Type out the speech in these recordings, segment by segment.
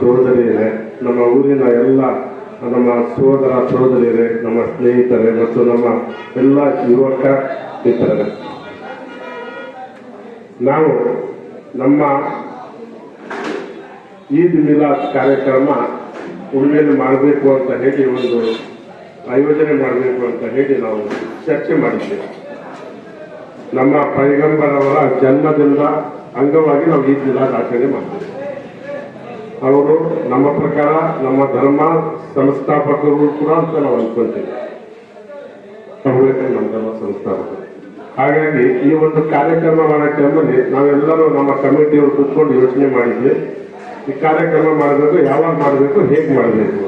ಸಹೋದರಿಯರೇ ನಮ್ಮ ಊರಿನ ಎಲ್ಲ ನಮ್ಮ ಸಹೋದರ ಸಹೋದರಿಯರೇ, ನಮ್ಮ ಸ್ನೇಹಿತರೇ ಮತ್ತು ನಮ್ಮ ಎಲ್ಲ ಯುವಕ ಮಿತ್ರರೇ. ನಾವು ನಮ್ಮ ಈದ್ ಮಿಲಾದ್ ಕಾರ್ಯಕ್ರಮ ಉಳ್ಮೇಲೆ ಮಾಡಬೇಕು ಅಂತ ಹೇಳಿ ಒಂದು ಆಯೋಜನೆ ಮಾಡಬೇಕು ಅಂತ ಹೇಳಿ ನಾವು ಚರ್ಚೆ ಮಾಡಿದ್ದೇವೆ. ನಮ್ಮ ಪೈಗಂಬರವರ ಜನ್ಮದಿಂದ ಅಂಗವಾಗಿ ನಾವು ಈದ್ ಮಿಲಾದ್ ಆಚರಣೆ ಮಾಡ್ತೇವೆ. ಅವರು ನಮ್ಮ ಪ್ರಕಾರ ನಮ್ಮ ಧರ್ಮ ಸಂಸ್ಥಾಪಕರು ಕೂಡ ಅಂತ ನಾವು ಅನ್ಕೊಂತೀವಿ ನಮ್ಮ ಧರ್ಮ ಸಂಸ್ಥಾಪಕರು. ಹಾಗಾಗಿ ಈ ಒಂದು ಕಾರ್ಯಕ್ರಮ ಮಾಡೋ ಟೈಮಲ್ಲಿ ನಾವೆಲ್ಲರೂ ನಮ್ಮ ಕಮಿಟಿಯವರು ಕೂತ್ಕೊಂಡು ಯೋಚನೆ ಮಾಡಿದ್ವಿ. ಈ ಕಾರ್ಯಕ್ರಮ ಮಾಡಬೇಕು, ಯಾವಾಗ ಮಾಡಬೇಕು, ಹೇಗೆ ಮಾಡಬೇಕು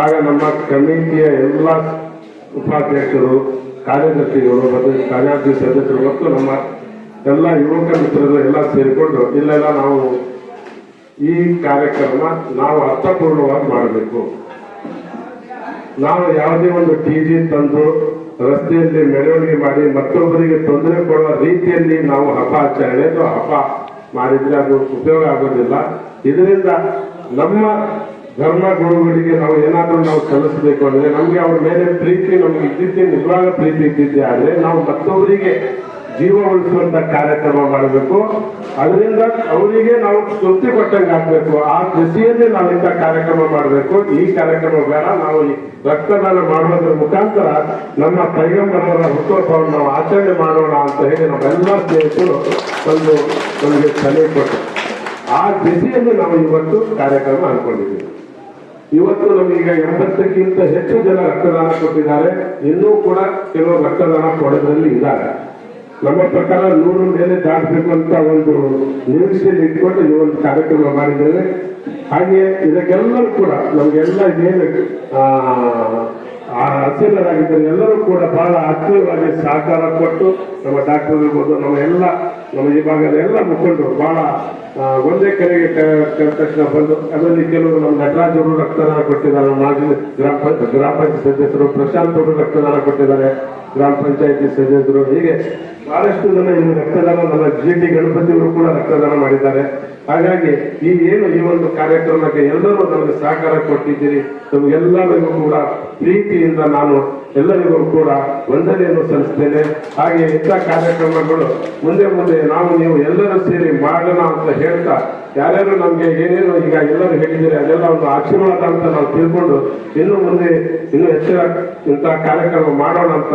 ಆಗ ನಮ್ಮ ಕಮಿಟಿಯ ಎಲ್ಲ ಉಪಾಧ್ಯಕ್ಷರು, ಕಾರ್ಯದರ್ಶಿಗಳು, ಮತ್ತು ಕಾರ್ಯಾಧ್ಯಕ್ಷ ಸದಸ್ಯರು ಮತ್ತು ನಮ್ಮ ಎಲ್ಲ ಯುವಕ ಮಿತ್ರರು ಎಲ್ಲ ಸೇರಿಕೊಂಡು, ಇಲ್ಲೆಲ್ಲ ನಾವು ಈ ಕಾರ್ಯಕ್ರಮ ನಾವು ಅರ್ಥಪೂರ್ಣವಾಗಿ ಮಾಡಬೇಕು. ನಾವು ಯಾವುದೇ ಒಂದು ಟಿಜಿ ತಂದು ರಸ್ತೆಯಲ್ಲಿ ಮೆರವಣಿಗೆ ಮಾಡಿ ಮತ್ತೊಬ್ಬರಿಗೆ ತೊಂದರೆ ಕೊಡುವ ರೀತಿಯಲ್ಲಿ ನಾವು ಹಬ್ಬ ಆಚರಣೆ ಹಬ್ಬ ಮಾಡಿದ್ರೆ ಅದು ಉಪಯೋಗ ಆಗೋದಿಲ್ಲ. ಇದರಿಂದ ನಮ್ಮ ಧರ್ಮ ಗುರುಗಳಿಗೆ ನಾವು ಏನಾದರೂ ನಾವು ಕಲಿಸಬೇಕು ಅಂದ್ರೆ ನಮ್ಗೆ ಅವ್ರ ಮೇಲೆ ಪ್ರೀತಿ, ನಮ್ಗೆ ಇದ್ದಿದ್ದೆ ನಿಜವಾಗ ಪ್ರೀತಿ ಇದ್ದಿದ್ದೆ ಆದರೆ ನಾವು ಮತ್ತೊಬ್ಬರಿಗೆ ಜೀವ ಉಳಿಸುವಂತ ಕಾರ್ಯಕ್ರಮ ಮಾಡಬೇಕು. ಅದರಿಂದ ಅವರಿಗೆ ನಾವು ತೃಪ್ತಿ ಕೊಟ್ಟಂಗೆ ಆಗ್ಬೇಕು. ಆ ದೃಷ್ಟಿಯಲ್ಲಿ ನಾವು ಇಂಥ ಕಾರ್ಯಕ್ರಮ ಮಾಡಬೇಕು. ಈ ಕಾರ್ಯಕ್ರಮ ಬೇಡ. ನಾವು ರಕ್ತದಾನ ಮಾಡುವುದರ ಮುಖಾಂತರ ನಮ್ಮ ಪೈಗಂಬರವರ ಹುಟ್ಟುಹಬ್ಬವನ್ನು ನಾವು ಆಚರಣೆ ಮಾಡೋಣ ಅಂತ ಹೇಳಿ ನಮ್ಮೆಲ್ಲ ಸ್ನೇಹಿತರು ಒಂದು ನಮಗೆ ಸಲಹೆ ಕೊಟ್ಟರು. ಆ ದಿಸೆಯಲ್ಲಿ ನಾವು ಇವತ್ತು ಕಾರ್ಯಕ್ರಮ ಅನ್ಕೊಂಡಿದ್ದೀವಿ ಇವತ್ತು ನಮಗೀಗ ಎಂಬತ್ತಕ್ಕಿಂತ ಹೆಚ್ಚು ಜನ ರಕ್ತದಾನ ಕೊಟ್ಟಿದ್ದಾರೆ. ಇನ್ನೂ ಕೂಡ ಕೆಲವು ರಕ್ತದಾನ ಕೊಡೋದ್ರಲ್ಲಿ ಇದ್ದಾರೆ. ನಮ್ಮ ಪ್ರಕಾರ ನೂರು ಮೇಲೆ ದಾಟಬೇಕು ಅಂತ ಒಂದು ನಿರೀಕ್ಷೆಯಲ್ಲಿ ಇಟ್ಕೊಂಡು ಈ ಒಂದು ಕಾರ್ಯಕ್ರಮ ಮಾಡಿದ್ದೇವೆ. ಹಾಗೆ ಇದಕ್ಕೆಲ್ಲರೂ ಕೂಡ ನಮಗೆಲ್ಲ ಏನು ಹಸಿಲರಾಗಿದ್ದಾರೆ ಎಲ್ಲರೂ ಕೂಡ ಬಹಳ ಆತ್ಮೀಯವಾಗಿ ಸಹಕಾರ ಕೊಟ್ಟು ನಮ್ಮ ಡಾಕ್ಟರ್ ಇರ್ಬೋದು, ನಮ್ಮ ಎಲ್ಲ, ನಮ್ಮ ಈ ಭಾಗದ ಎಲ್ಲ ಮುಖಂಡರು ಬಹಳ ಒಂದೇ ಕರೆಗೆ ಕರೆದ ತಕ್ಷಣ ಬಂದು ಅದರಲ್ಲಿ ಕೆಲವರು ನಮ್ಮ ನಟರಾಜ್ ಅವರು ರಕ್ತದಾನ ಕೊಟ್ಟಿದ್ದಾರೆ, ಮಾಜಿ ಗ್ರಾಮ ಗ್ರಾಮ ಪಂಚಾಯತ್ ಸದಸ್ಯರು, ಪ್ರಶಾಂತ್ ಅವರು ರಕ್ತದಾನ ಕೊಟ್ಟಿದ್ದಾರೆ, ಗ್ರಾಮ ಪಂಚಾಯತಿ ಸದಸ್ಯರು. ಹೀಗೆ ಬಹಳಷ್ಟು ಜನ ಇಲ್ಲಿ ರಕ್ತದಾನ, ನಮ್ಮ ಜಿ ಟಿ ಗಣಪತಿ ಅವರು ಕೂಡ ರಕ್ತದಾನ ಮಾಡಿದ್ದಾರೆ. ಹಾಗಾಗಿ ಈ ಏನು ಈ ಒಂದು ಕಾರ್ಯಕ್ರಮಕ್ಕೆ ಎಲ್ಲರೂ ನಮಗೆ ಸಹಕಾರ ಕೊಟ್ಟಿದ್ದೀರಿ. ನಮಗೆಲ್ಲರಿಗೂ ಕೂಡ ಪ್ರೀತಿಯಿಂದ ನಾನು ಎಲ್ಲರಿಗೂ ಕೂಡ ವಂದನೆಯನ್ನು ಸಲ್ಲಿಸ್ತೇನೆ. ಹಾಗೆ ಇಂಥ ಕಾರ್ಯಕ್ರಮಗಳು ಮುಂದೆ ಮುಂದೆ ನಾವು ನೀವು ಎಲ್ಲರೂ ಸೇರಿ ಮಾಡೋಣ ಅಂತ ಹೇಳ್ತಾ, ಯಾರ್ಯಾರು ನಮಗೆ ಏನೇನು ಈಗ ಎಲ್ಲರೂ ಹೇಳಿದರೆ ಅದೆಲ್ಲ ಒಂದು ಆಶೀರ್ವಾದ ಅಂತ ನಾವು ತಿಳ್ಕೊಂಡು ಇನ್ನು ಮುಂದೆ ಇನ್ನೂ ಹೆಚ್ಚಿನ ಇಂಥ ಕಾರ್ಯಕ್ರಮ ಮಾಡೋಣ ಅಂತ